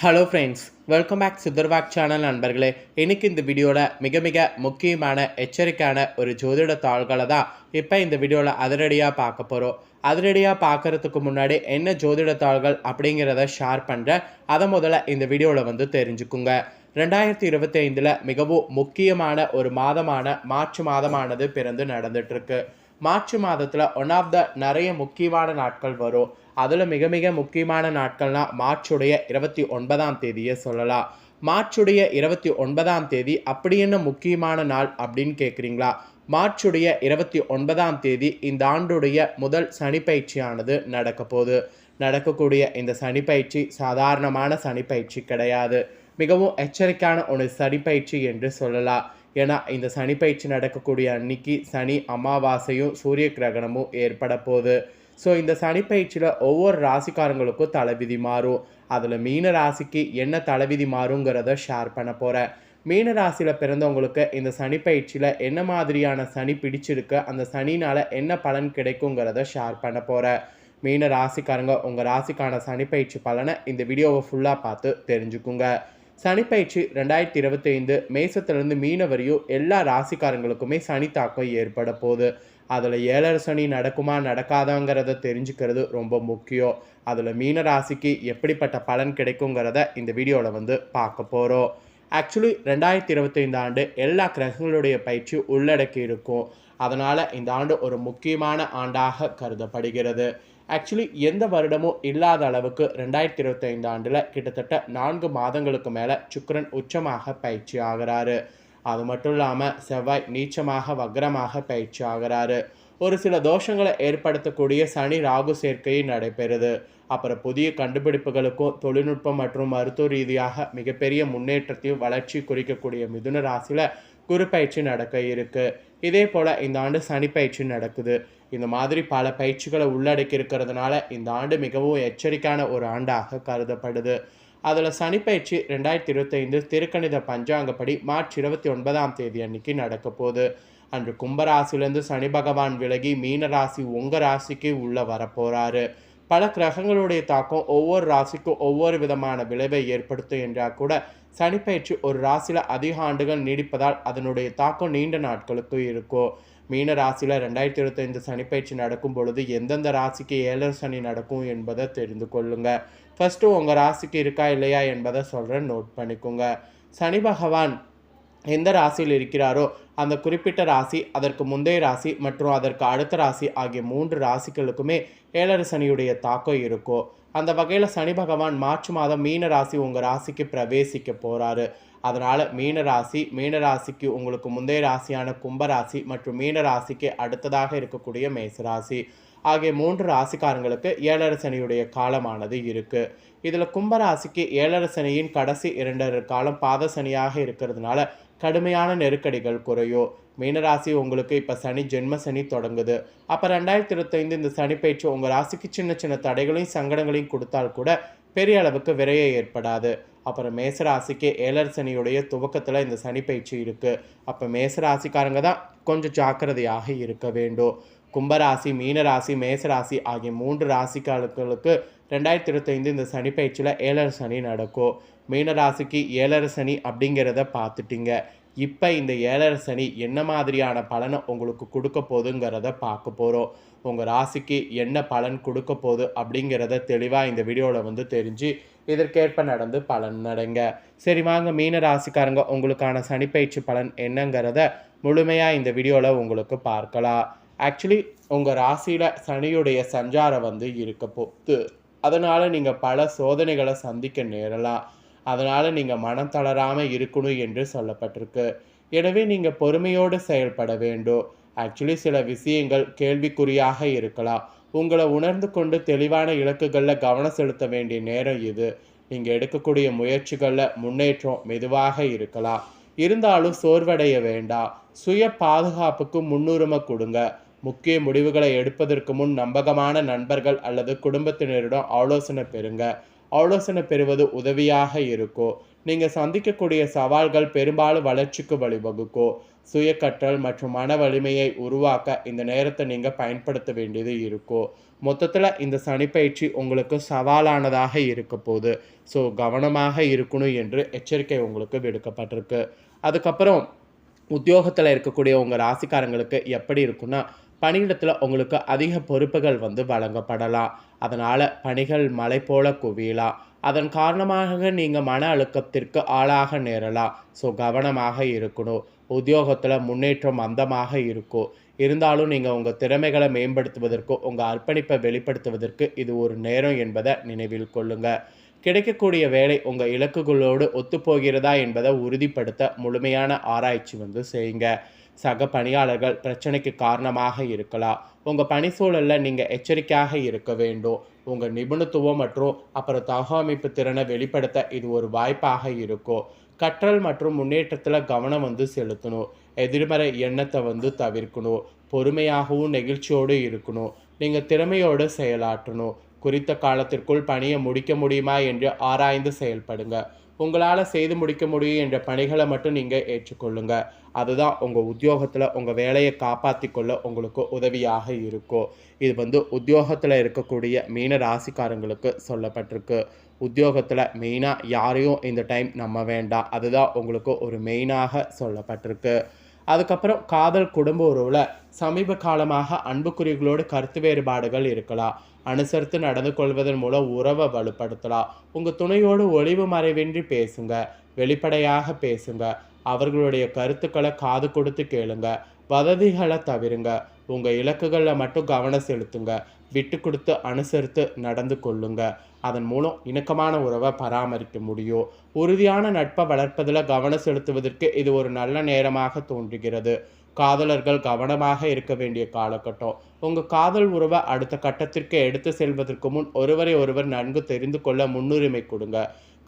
Hello friends welcome back சித்தர்வாக் channel நண்பர்களே. இன்றைக்கி இந்த வீடியோவில் மிக மிக முக்கியமான எச்சரிக்கையான ஒரு ஜோதிட தாள்களை தான் இப்போ இந்த வீடியோவில் அதிரடியாக பார்க்க போகிறோம் அதிரடியாக பார்க்கறதுக்கு முன்னாடி என்ன ஜோதிட தாள்கள் அப்படிங்கிறத ஷேர் பண்ணுறேன் அதை முதல்ல இந்த வீடியோவில் வந்து தெரிஞ்சுக்குங்க. ரெண்டாயிரத்தி இருபத்தி ஐந்தில் மிகவும் முக்கியமான ஒரு மாதமான மார்ச் மாதமானது பிறந்து நடந்துட்டுருக்கு மார்ச் மாதத்தில் ஒன் ஆஃப் த நிறைய முக்கியமான நாட்கள் வரும். அதில் மிக மிக முக்கியமான நாட்கள்னால் மார்ச்சுடைய இருபத்தி ஒன்பதாம் தேதியை சொல்லலாம். மார்ச்சுடைய இருபத்தி ஒன்பதாம் தேதி அப்படி என்ன முக்கியமான நாள் அப்படின்னு கேட்குறீங்களா மார்ச்சுடைய இருபத்தி ஒன்பதாம் தேதி இந்த ஆண்டுடைய முதல் சனிப்பயிற்சியானது நடக்க போகுது. நடக்கக்கூடிய இந்த சனிப்பயிற்சி சாதாரணமான சனிப்பயிற்சி கிடையாது. மிகவும் எச்சரிக்கையான ஒரு சனிப்பயிற்சி என்று சொல்லலாம். ஏன்னா இந்த சனிப்பயிற்சி நடக்கக்கூடிய அன்னைக்கு சனி அமாவாசையும் சூரிய கிரகணமும் ஏற்பட போகுது. ஸோ இந்த சனிப்பயிற்சியில் ஒவ்வொரு ராசிக்காரங்களுக்கும் தலைவிதி மாறும். அதில் மீன ராசிக்கு என்ன தலைவிதி மாறுங்கிறத ஷேர் பண்ண போகிறேன் மீன ராசியில் பிறந்தவங்களுக்கு இந்த சனி பயிற்சியில் என்ன மாதிரியான சனி பிடிச்சிருக்கு அந்த சனினால் என்ன பலன் கிடைக்குங்கிறத ஷேர் பண்ண போகிறேன் மீன ராசிக்காரங்க உங்கள் ராசிக்கான சனிப்பயிற்சி பலனை இந்த வீடியோவை ஃபுல்லாக பார்த்து தெரிஞ்சுக்குங்க. சனிப்பயிற்சி ரெண்டாயிரத்தி இருபத்தைந்து மேசத்துலேருந்து மீன வரையும் எல்லா ராசிக்காரங்களுக்குமே சனி தாக்கம் ஏற்பட போகுது. அதில் ஏழரை சனி நடக்குமா நடக்காதாங்கிறத தெரிஞ்சுக்கிறது ரொம்ப முக்கியம். அதில் மீன ராசிக்கு எப்படிப்பட்ட பலன் கிடைக்குங்கிறத இந்த வீடியோவில் வந்து பார்க்க போகிறோம் ஆக்சுவலி ரெண்டாயிரத்தி இருபத்தைந்து ஆண்டு எல்லா கிரகங்களுடைய பயிற்சி உள்ளடக்கி இருக்கும். அதனால் இந்த ஆண்டு ஒரு முக்கியமான ஆண்டாக கருதப்படுகிறது. ஆக்சுவலி எந்த வருடமும் இல்லாத அளவுக்கு ரெண்டாயிரத்தி இருபத்தைந்து ஆண்டில் கிட்டத்தட்ட நான்கு மாதங்களுக்கு மேலே சுக்கரன் உச்சமாக பயிற்சி ஆகிறாரு. அது மட்டும் இல்லாமல் செவ்வாய் நீச்சமாக வக்ரமாக பயிற்சி ஆகிறாரு. ஒரு சில தோஷங்களை ஏற்படுத்தக்கூடிய சனி ராகு சேர்க்கையும் நடைபெறுது. அப்புறம் புதிய கண்டுபிடிப்புகளுக்கும் தொழில்நுட்பம் மற்றும் மருத்துவ ரீதியாக மிகப்பெரிய முன்னேற்றத்தையும் வளர்ச்சி குறிக்கக்கூடிய மிதுன ராசியில் குரு பயிற்சி நடக்க இருக்கு. இதே போல் இந்த ஆண்டு சனி பயிற்சி நடக்குது. இந்த மாதிரி பல பயிற்சிகளை உள்ளடக்கி இருக்கிறதுனால இந்த ஆண்டு மிகவும் எச்சரிக்கையான ஒரு ஆண்டாக கருதப்படுது. அதில் சனிப்பயிற்சி ரெண்டாயிரத்தி இருபத்தைந்து திருக்கணித பஞ்சாங்கப்படி மார்ச் இருபத்தி ஒன்பதாம் தேதி அன்னைக்கு நடக்க போகுது. அன்று கும்பராசிலேருந்து சனி பகவான் விலகி மீன ராசி உங்கள் ராசிக்கு உள்ளே வரப்போகிறாரு பல கிரகங்களுடைய தாக்கம் ஒவ்வொரு ராசிக்கும் ஒவ்வொரு விதமான விளைவை ஏற்படுத்தும் என்றால் கூட சனிப்பயிற்சி ஒரு ராசியில் அதிக ஆண்டுகள் நீடிப்பதால் அதனுடைய தாக்கம் நீண்ட நாட்களுக்கு இருக்கும். மீன ராசியில் ரெண்டாயிரத்தி இருபத்தைந்து சனிப்பயிற்சி நடக்கும் பொழுது எந்தெந்த ராசிக்கு ஏழர் சனி நடக்கும் என்பதை தெரிந்து கொள்ளுங்கள் ஃபஸ்ட்டு உங்கள் ராசிக்கு இருக்கா இல்லையா என்பதை சொல்கிறேன் நோட் பண்ணிக்கோங்க. சனி பகவான் எந்த ராசியில் இருக்கிறாரோ அந்த குறிப்பிட்ட ராசி அதற்கு முந்தைய ராசி மற்றும் அதற்கு அடுத்த ராசி ஆகிய மூன்று ராசிகளுக்குமே ஏழரை சனியுடைய தாக்கம் இருக்கும். அந்த வகையில் சனி பகவான் மார்ச் மாதம் மீன ராசி உங்கள் ராசிக்கு பிரவேசிக்க போகிறாரு அதனால் மீன ராசி மீன ராசிக்கு உங்களுக்கு முந்தைய ராசியான கும்பராசி மற்றும் மீன ராசிக்கு அடுத்ததாக இருக்கக்கூடிய மேசராசி ஆகிய மூன்று ராசிக்காரங்களுக்கு ஏழரை சனியுடைய காலமானது இருக்குது இதில் கும்பராசிக்கு ஏழரை சனியின் கடைசி இரண்டரை காலம் பாத சனியாக இருக்கிறதுனால கடுமையான நெருக்கடிகள் குறையும் மீனராசி உங்களுக்கு இப்போ சனி ஜென்ம சனி தொடங்குது. அப்போ ரெண்டாயிரத்தி இருபத்தைந்து இந்த சனி பயிற்சி உங்கள் ராசிக்கு சின்ன சின்ன தடைகளையும் சங்கடங்களையும் கொடுத்தால் கூட பெரிய அளவுக்கு விரைய ஏற்படாது. அப்புறம் மேசராசிக்கு ஏழர் சனியுடைய துவக்கத்தில் இந்த சனி பயிற்சி இருக்குது அப்போ மேசராசிக்காரங்க தான் கொஞ்சம் ஜாக்கிரதையாக இருக்க வேண்டும். கும்பராசி மீனராசி மேசராசி ஆகிய மூன்று ராசிக்காரர்களுக்கு ரெண்டாயிரத்தி இருபத்தைந்து இந்த சனி பயிற்சியில் ஏழர் சனி நடக்கும். மீனராசிக்கு ஏழர் சனி அப்படிங்கிறத பார்த்துட்டிங்க. இப்போ இந்த ஏழரை சனி என்ன மாதிரியான பலனை உங்களுக்கு கொடுக்க போதுங்கிறத பார்க்க போகிறோம் உங்கள் ராசிக்கு என்ன பலன் கொடுக்க போகுது அப்படிங்கிறத தெளிவாக இந்த வீடியோவில் வந்து தெரிஞ்சு இதற்கேற்ப நடந்து பலன் நடங்க சரி வாங்க மீன ராசிக்காரங்க உங்களுக்கான சனிப்பயிற்சி பலன் என்னங்கிறத முழுமையாக இந்த வீடியோவில் உங்களுக்கு பார்க்கலாம். ஆக்சுவலி உங்கள் ராசியில் சனியுடைய சஞ்சாரம் வந்து இருக்க போகுது. அதனால் நீங்கள் பல சோதனைகளை சந்திக்க நேரலாம். அதனால் நீங்கள் மனம் தளராமல் இருக்கணும் என்று சொல்லப்பட்டிருக்கு. எனவே நீங்கள் பொறுமையோடு செயல்பட வேண்டும். ஆக்சுவலி சில விஷயங்கள் கேள்விக்குறியாக இருக்கலாம். உங்களை உணர்ந்து கொண்டு தெளிவான இலக்குகளில் கவனம் செலுத்த வேண்டிய நேரம் இது. நீங்கள் எடுக்கக்கூடிய முயற்சிகளில் முன்னேற்றம் மெதுவாக இருக்கலாம். இருந்தாலும் சோர்வடைய வேண்டாம். சுய பாதுகாப்புக்கு முன்னுரிமை கொடுங்க. முக்கிய முடிவுகளை எடுப்பதற்கு முன் நம்பகமான நண்பர்கள் அல்லது குடும்பத்தினரிடம் ஆலோசனை பெறுங்க. ஆலோசனை பெறுவது உதவியாக இருக்கும் நீங்கள் சந்திக்கக்கூடிய சவால்கள் பெரும்பாலும் வளர்ச்சிக்கு வழிவகுக்கும் சுய கற்றல் மற்றும் மன வலிமையை உருவாக்க இந்த நேரத்தை நீங்கள் பயன்படுத்த வேண்டியது இருக்கும் மொத்தத்தில் இந்த சனிப்பயிற்சி உங்களுக்கு சவாலானதாக இருக்க போகுது. ஸோ கவனமாக இருக்கணும் என்று எச்சரிக்கை உங்களுக்கு விடுக்கப்பட்டிருக்கு. அதுக்கப்புறம் உத்தியோகத்தில் இருக்கக்கூடிய உங்கள் ராசிக்காரங்களுக்கு எப்படி இருக்குன்னா பணியிடத்தில் உங்களுக்கு அதிக பொறுப்புகள் வந்து வழங்கப்படலாம். அதனால் பணிகள் மலை போல குவியலாம். அதன் காரணமாக நீங்கள் மன அழுத்தத்திற்கு ஆளாக நேரலாம். ஸோ கவனமாக இருக்கணும். உத்தியோகத்தில் முன்னேற்றம் மந்தமாக இருக்கும். இருந்தாலும் நீங்கள் உங்கள் திறமைகளை மேம்படுத்துவதற்கு உங்கள் அர்ப்பணிப்பை வெளிப்படுத்துவதற்கு இது ஒரு நேரம் என்பதை நினைவில் கொள்ளுங்கள் கிடைக்கக்கூடிய வேலை உங்கள் இலக்குகளோடு ஒத்துப்போகிறதா என்பதை உறுதிப்படுத்த முழுமையான ஆராய்ச்சி வந்து செய்யுங்க. சக பணியாளர்கள் பிரச்சனைக்கு காரணமாக இருக்கலாம். உங்கள் பணி சூழலில் நீங்கள் எச்சரிக்கையாக இருக்க வேண்டும். உங்கள் நிபுணத்துவம் மற்றும் அப்புறம் தகவமைப்பு திறனை வெளிப்படுத்த இது ஒரு வாய்ப்பாக இருக்கும். கற்றல் மற்றும் முன்னேற்றத்தில் கவனம் வந்து செலுத்தணும். எதிர்மறை எண்ணத்தை வந்து தவிர்க்கணும். பொறுமையாகவும் நெகிழ்ச்சியோடு இருக்கணும். நீங்கள் திறமையோடு செயலாற்றணும். குறித்த காலத்திற்குள் பணியை முடிக்க முடியுமா என்று ஆராய்ந்து செயல்படுங்க. உங்களால் செய்து முடிக்க முடியும் என்ற பணிகளை மட்டும் நீங்கள் ஏற்றுக்கொள்ளுங்க. அதுதான் உங்கள் உத்தியோகத்தில் உங்கள் வேலையை காப்பாற்றி கொள்ள உங்களுக்கு உதவியாக இருக்கும். இது வந்து உத்தியோகத்தில் இருக்கக்கூடிய மீன ராசிக்காரங்களுக்கு சொல்லப்பட்டிருக்கு. உத்தியோகத்தில் மெயினாக யாரையும் இந்த டைம் நம்ப வேண்டாம். அதுதான் உங்களுக்கு ஒரு மெயினாக சொல்லப்பட்டிருக்கு. அதுக்கப்புறம் காதல் குடும்ப உறவில் சமீப காலமாக அன்புக்குறிகளோடு கருத்து வேறுபாடுகள் இருக்கலாம். அனுசரித்து நடந்து கொள்வதன் மூலம் உறவை வலுப்படுத்தலாம் உங்கள் துணையோடு ஒளிவு மறைவின்றி பேசுங்க. வெளிப்படையாக பேசுங்க. அவர்களுடைய கருத்துக்களை காது கொடுத்து கேளுங்க. வததிகளை தவிருங்க. உங்கள் இலக்குகளில் மட்டும் கவனம் செலுத்துங்க. விட்டு கொடுத்து அனுசரித்து நடந்து கொள்ளுங்க. அதன் மூலம் இணக்கமான உறவை பராமரிக்க முடியும். உறுதியான நட்பை வளர்ப்பதில் கவனம் செலுத்துவதற்கு இது ஒரு நல்ல நேரமாக தோன்றுகிறது. காதலர்கள் கவனமாக இருக்க வேண்டிய காலகட்டம். உங்கள் காதல் உறவை அடுத்த கட்டத்திற்கு எடுத்து செல்வதற்கு முன் ஒருவரை ஒருவர் நன்கு தெரிந்து கொள்ள முன்னுரிமை கொடுங்க.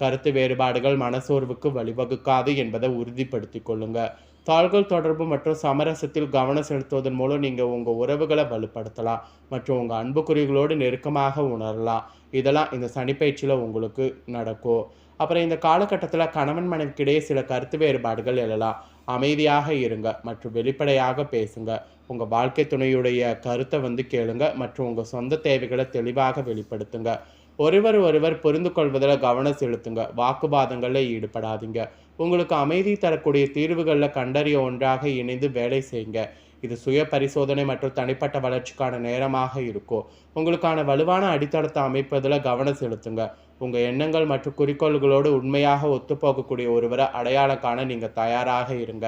கருத்து வேறுபாடுகள் மனசோர்வுக்கு வழிவகுக்காது என்பதை உறுதிப்படுத்திக் கொள்ளுங்க. தாள்கள் தொடர்பு மற்றும் சமரசத்தில் கவனம் செலுத்துவதன் மூலம் நீங்கள் உங்கள் உறவுகளை வலுப்படுத்தலாம் மற்றும் உங்கள் அன்புக்குறிகளோடு நெருக்கமாக உணரலாம். இதெல்லாம் இந்த சனிப்பயிற்சியில் உங்களுக்கு நடக்கும். அப்புறம் இந்த காலகட்டத்தில் கணவன் மனைவிக்கிடையே சில கருத்து வேறுபாடுகள் எழலாம். அமைதியாக இருங்க மற்றும் வெளிப்படையாக பேசுங்க. உங்கள் வாழ்க்கை துணையுடைய கருத்தை வந்து கேளுங்க மற்றும் உங்கள் சொந்த தேவைகளை தெளிவாக வெளிப்படுத்துங்க. ஒருவர் ஒருவர் புரிந்து கொள்வதில் கவனம் செலுத்துங்க. வாக்குவாதங்களில் ஈடுபடாதீங்க. உங்களுக்கு அமைதி தரக்கூடிய தீர்வுகளில் கண்டறிய ஒன்றாக இணைந்து வேலை செய்யுங்க. இது சுய பரிசோதனை மற்றும் தனிப்பட்ட வளர்ச்சிக்கான நேரமாக இருக்கும். உங்களுக்கான வலுவான அடித்தளத்தை அமைப்பதில் கவனம் செலுத்துங்க. உங்கள் எண்ணங்கள் மற்றும் குறிக்கோள்களோடு உண்மையாக ஒத்துப்போகக்கூடிய ஒருவரை அடையாளம் காண நீங்கள் தயாராக இருங்க.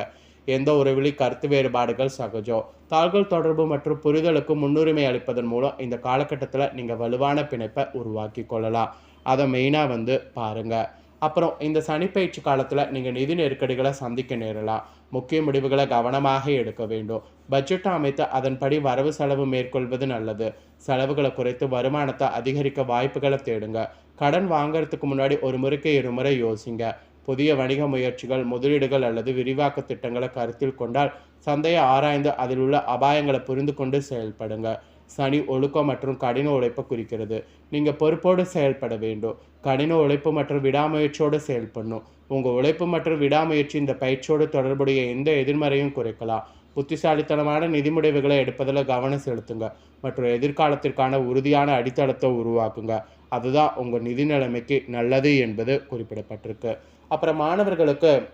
எந்த உறவிலும் கருத்து வேறுபாடுகள் சகஜம் தாள்கள் தொடர்பு மற்றும் புரிதலுக்கு முன்னுரிமை அளிப்பதன் மூலம் இந்த காலகட்டத்தில் நீங்கள் வலுவான பிணைப்பை உருவாக்கி கொள்ளலாம். அதை மெயினாக வந்து பாருங்கள் அப்புறம் இந்த சனிப்பயிற்சி காலத்தில் நீங்கள் நிதி நெருக்கடிகளை சந்திக்க நேரலாம். முக்கிய முடிவுகளை கவனமாக எடுக்க வேண்டும். பட்ஜெட்டை அமைத்து அதன்படி வரவு செலவு மேற்கொள்வது நல்லது. செலவுகளை குறைத்து வருமானத்தை அதிகரிக்க வாய்ப்புகளை தேடுங்க. கடன் வாங்குறதுக்கு முன்னாடி ஒரு முறைக்கு இருமுறை யோசிங்க. புதிய வணிக முயற்சிகள் முதலீடுகள் அல்லது விரிவாக்க திட்டங்களை கருத்தில் கொண்டால் சந்தையை ஆராய்ந்து அதில் உள்ள அபாயங்களை புரிந்து கொண்டு செயல்படுங்க. சனி ஒழுக்கம் மற்றும் கடின உழைப்பை குறிக்கிறது. நீங்கள் பொறுப்போடு செயல்பட வேண்டும். கடின உழைப்பு மற்றும் விடாமுயற்சியோடு செயல்படணும். உங்கள் உழைப்பு மற்றும் விடாமுயற்சி இந்த பயிற்சியோடு தொடர்புடைய எந்த எதிர்மறையும் குறைக்கலாம். புத்திசாலித்தனமான நிதி முடிவுகளை எடுப்பதில் கவனம் செலுத்துங்க. மற்றும் எதிர்காலத்திற்கான உறுதியான அடித்தளத்தை உருவாக்குங்க. அதுதான் உங்கள் நிதி நிலைமைக்கு நல்லது என்பது குறிப்பிடப்பட்டிருக்கு. அப்புறம் மாணவர்களுக்கு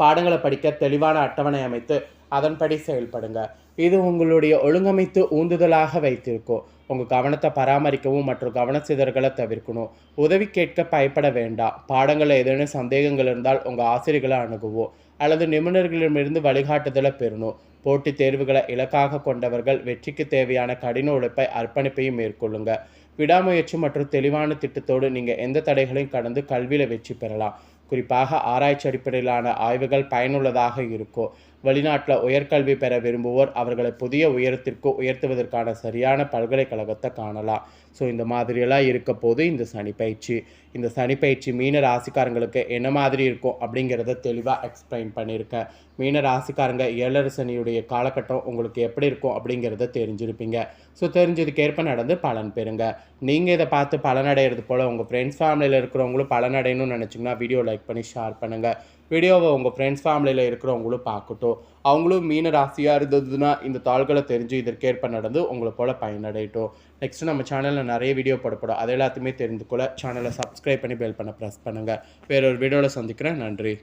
பாடங்களை படிக்க தெளிவான அட்டவணை அமைத்து அதன்படி செயல்படுங்க. இது உங்களுடைய ஒழுங்கமைத்து ஊந்துதலாக வைத்திருக்கும். உங்கள் கவனத்தை பராமரிக்கவும் மற்றும் கவனச்சிதறல்களை தவிர்க்கணும். உதவி கேட்க பயப்பட வேண்டாம். பாடங்களில் ஏதேனும் சந்தேகங்கள் இருந்தால் உங்கள் ஆசிரியர்களை அணுகுவோம். அல்லது நிபுணர்களிடமிருந்து வழிகாட்டுதலை பெறணும். போட்டித் தேர்வுகளை இலக்காக கொண்டவர்கள் வெற்றிக்கு தேவையான கடின உழைப்பை அர்ப்பணிப்பையும் மேற்கொள்ளுங்க. விடாமுயற்சி மற்றும் தெளிவான திட்டத்தோடு நீங்கள் எந்த தடைகளையும் கடந்து கல்வியில் வெற்றி பெறலாம். குறிப்பாக ஆராய்ச்சி அடிப்படையிலான ஆய்வுகள் பயனுள்ளதாக இருக்கும். வெளிநாட்டில் உயர்கல்வி பெற விரும்புவோர் அவர்களை புதிய உயரத்திற்கு உயர்த்துவதற்கான சரியான பல்கலைக்கழகத்தை காணலாம். ஸோ இந்த மாதிரியெல்லாம் இருக்க போது இந்த சனி பயிற்சி இந்த சனி பயிற்சி மீன ராசிக்காரங்களுக்கு என்ன மாதிரி இருக்கும் அப்படிங்கிறத தெளிவாக எக்ஸ்பிளைன் பண்ணியிருக்கேன். மீன ராசிக்காரங்க ஏழரை சனியுடைய காலகட்டம் உங்களுக்கு எப்படி இருக்கும் அப்படிங்கிறத தெரிஞ்சிருப்பீங்க. ஸோ தெரிஞ்சதுக்கேற்ப நடந்து பலன் பெறுங்க. நீங்கள் இதை பார்த்து பலனடைகிறது போல் உங்கள் ஃப்ரெண்ட்ஸ் ஃபேமிலியில் இருக்கிறவங்களும் பலனடையணும்னு நினச்சிங்கன்னா வீடியோ லைக் பண்ணி ஷேர் பண்ணுங்கள் வீடியோவை உங்கள் ஃப்ரெண்ட்ஸ் ஃபேமிலியில் இருக்கிறவங்களும் பார்க்கட்டும். அவங்களும் மீன ராசியாக இருந்ததுன்னா இந்த தாள்களை தெரிஞ்சு இதற்கேற்ப நடந்து உங்களை போல் பயனடையட்டும் நெக்ஸ்ட் நம்ம சேனலில் நிறைய வீடியோ போடப்படும். அது எல்லாத்தையுமே தெரிந்து கொள்ள சேனலை சப்ஸ்கிரைப் பண்ணி பெல் பண்ண ப்ரெஸ் பண்ணுங்கள் வேறொரு வீடியோவில் சந்திக்கிறேன். நன்றி.